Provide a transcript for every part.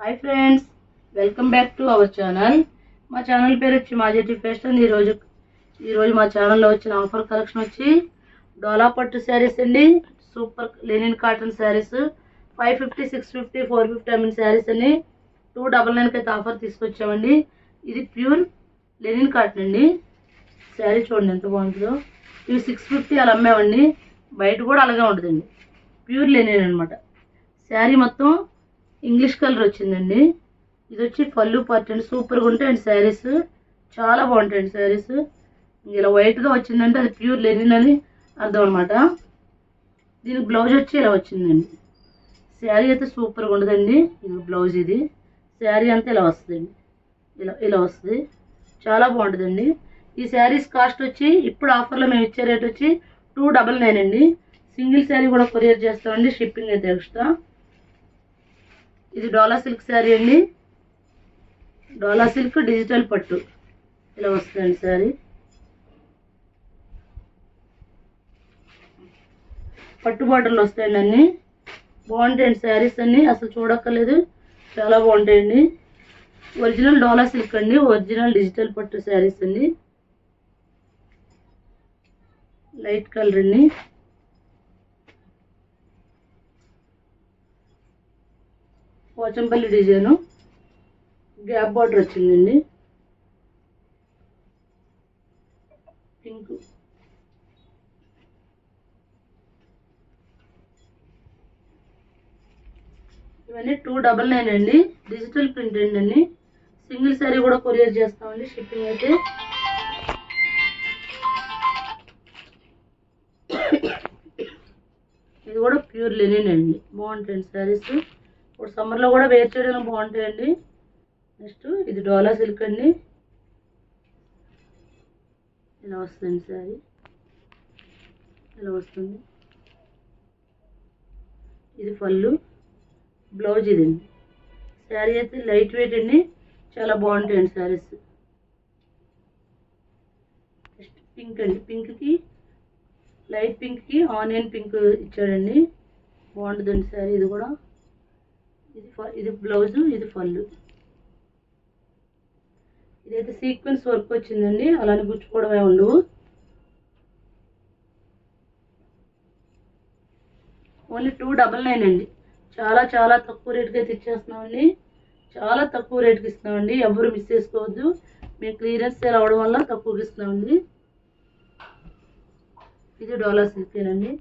Hi friends welcome back to our channel మా channel పేరు వచ్చి మాజెటి ఫెస్ట్ ఈరోజు ఈరోజు మా ఛానల్లో వచ్చిన ఆఫర్ కలెక్షన్ వచ్చి డోలా పట్టు శారీస్ అండి super linen cotton saris five fifty six fifty four fifty MN saris అండి టూ డబల్ నైన్కి అయితే ఆఫర్ తీసుకొచ్చామండి. ఇది ప్యూర్ లెనిన్ కాటన్ అండి. శారీ చూడండి ఎంత బాగుంటుందో. ఇవి సిక్స్ ఫిఫ్టీ అలా అమ్మామండి. బయట కూడా అలాగే ఉంటుందండి. ప్యూర్ లెనిన్ అనమాట. శారీ మొత్తం ఇంగ్లీష్ కలర్ వచ్చిందండి. ఇది వచ్చి పళ్ళు పార్ట్ అండి సూపర్గా ఉంటాయండి శారీస్. చాలా బాగుంటాయండి శారీస్. ఇలా వైట్గా వచ్చిందంటే అది ప్యూర్ లెనిన్ అని అర్థం అనమాట దీనికి బ్లౌజ్ వచ్చి ఇలా వచ్చిందండి. శారీ అయితే సూపర్గా ఉండదండి. ఇది బ్లౌజ్ ఇది. శారీ అంతా ఇలా వస్తుందండి. ఇలా ఇలా వస్తుంది. చాలా బాగుంటుందండి. ఈ శారీస్ కాస్ట్ వచ్చి ఇప్పుడు ఆఫర్లో మేము ఇచ్చే రేట్ వచ్చి టూ డబల్ నైన్ అండి. సింగిల్ శారీ కూడా కొరియర్ చేస్తామండి. షిప్పింగ్ అయితే ఎక్స్ట్రా ఇది డోలా సిల్క్ శారీ అండి. డోలా సిల్క్ డిజిటల్ పట్టు. ఇలా వస్తుందండి శారీ. పట్టు బార్డర్లు వస్తాయండి అన్నీ. బాగుంటాయండి శారీస్ అన్నీ. అసలు చూడక్కర్లేదు. చాలా బాగుంటాయండి. ఒరిజినల్ డోలా సిల్క్ అండి. ఒరిజినల్ డిజిటల్ పట్టు శారీస్ అండి. లైట్ కలర్ అండి. పోచంపల్లి డిజైను. గ్యాప్ బార్డర్ వచ్చిందండి. పింక్. ఇవన్నీ టూ డబల్ నైన్ అండి. డిజిటల్ ప్రింట్ అండి సింగిల్ శారీ కూడా కొరియర్ చేస్తామండి షిప్పింగ్ అయితే. ఇది కూడా ప్యూర్ లెనిన్ అండి. బాగుంటుంది శారీస్ ఇప్పుడు సమ్మర్లో కూడా వేర్ చేయడానికి బాగుంటాయండి. నెక్స్ట్ ఇది డోలా సిల్క్ అండి. ఇలా వస్తుంది శారీ. ఇలా వస్తుంది. ఇది పళ్ళు. బ్లౌజ్ ఇదండి. శారీ అయితే లైట్ వెయిట్ అండి. చాలా బాగుంటాయండి శారీస్. నెక్స్ట్ పింక్ అండి. పింక్కి లైట్ పింక్కి ఆనియన్ పింక్ ఇచ్చాడండి. బాగుంటుందండి శారీ ఇది కూడా. ఇది ఇది బ్లౌజ్ ఇది పళ్ళు ఇదైతే సీక్వెన్స్ వర్క్ వచ్చిందండి. అలానే గుచ్చుకోవడమే ఉండవు. ఓన్లీ టూ డబల్ నైన్ అండి. చాలా చాలా తక్కువ రేట్కి అయితే ఇచ్చేస్తున్నామండి చాలా తక్కువ రేట్కి ఇస్తున్నామండి. ఎవరు మిస్ చేసుకోవద్దు. మేము క్లియరెన్స్ సేల్ అవడం వల్ల తక్కువకి ఇస్తున్నామండి. ఇది డోలా సిల్కేనండి.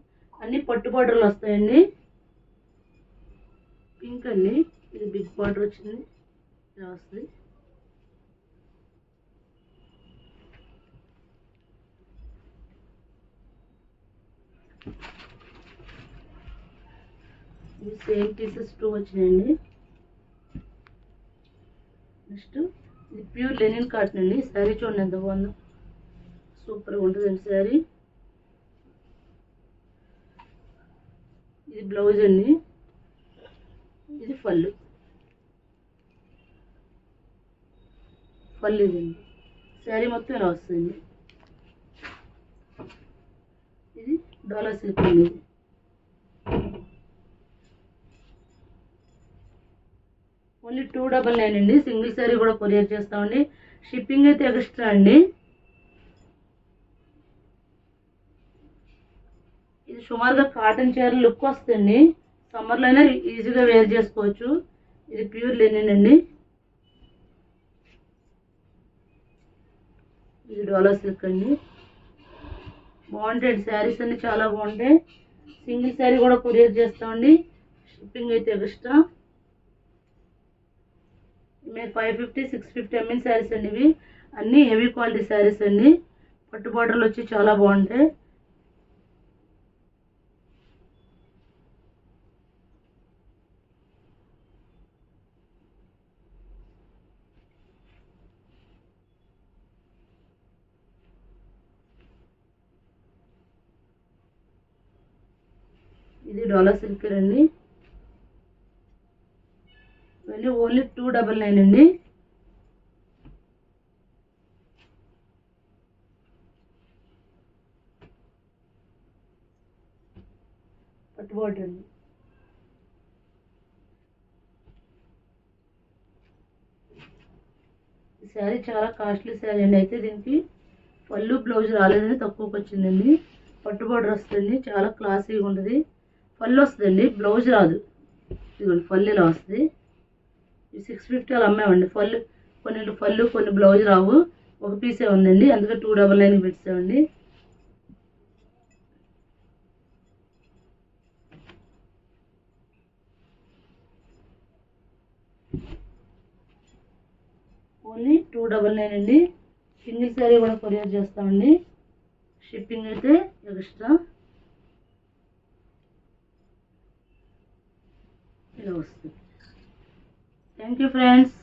అన్ని పట్టు బార్డర్లు వస్తాయండి. పింక్ అండి. ఇది బిగ్ బార్డర్ వచ్చింది. ఇలా వస్తుంది. ఇది సేమ్ పీసెస్ టూ వచ్చినాయండి. నెక్స్ట్ ఇది ప్యూర్ లెనిన్ కాటన్ అండి. శారీ చూడండి ఎంత బాగుందో. సూపర్గా ఉంటుందండి శారీ. ఇది బ్లౌజ్ అండి. ఇది పళ్ళు పళ్ళు ఇదండి శారీ మొత్తం ఇలా వస్తుంది. ఇది డోలో సిల్క్ అండి ఇది. ఓన్లీ టూ డబల్ నైన్ అండి. సింగిల్ శారీ కూడా కొరియర్ చేస్తామండి. షిప్పింగ్ అయితే ఎక్స్ట్రా అండి. ఇది సుమారుగా కాటన్ చీర లుక్ వస్తుంది సమ్మర్లో అయినా ఈజీగా వేర్ చేసుకోవచ్చు. ఇది ప్యూర్ లెనిన్ అండి. ఇది డోలా సిల్క్ అండి. బాగుంటాయి శారీస్ అన్ని చాలా బాగుంటాయి. సింగిల్ శారీ కూడా కొరియర్ చేస్తామండి. షిప్పింగ్ అయితే ఎక్స్ట్రా మేము five fifty six fifty MN saris అండి ఇవి. అన్నీ హెవీ క్వాలిటీ శారీస్ అండి. పట్టు బార్డర్లు వచ్చి చాలా బాగుంటాయి. ఇది డోలా సిల్క్ అండి ఇవన్నీ ఓన్లీ టూ డబల్ నైన్ అండి. పట్టు బార్డర్ అండి. ఈ శారీ చాలా కాస్ట్లీ శారీ అండి. అయితే దీనికి పళ్ళు బ్లౌజ్ రాలేదని తక్కువకి వచ్చిందండి. పట్టు బార్డర్ వస్తుంది చాలా క్లాసీగా ఉంటుంది. పళ్ళు వస్తుందండి. బ్లౌజ్ రాదు. ఇదిగోండి పళ్ళు ఇలా వస్తుంది సిక్స్ ఫిఫ్టీ అలా అమ్మామండి పళ్ళు కొన్ని పళ్ళు కొన్ని బ్లౌజ్ రావు. ఒక పీసే ఉందండి. అందుకే టూ డబల్ నైన్ పెట్టామండి. ఓన్లీ టూ డబల్ నైన్ అండి. సింగిల్ శారీ కూడా కొరియర్ చేస్తామండి. షిప్పింగ్ అయితే ఎక్స్ట్రా ఇలా వస్తుంది థ్యాంక్ యూ ఫ్రెండ్స్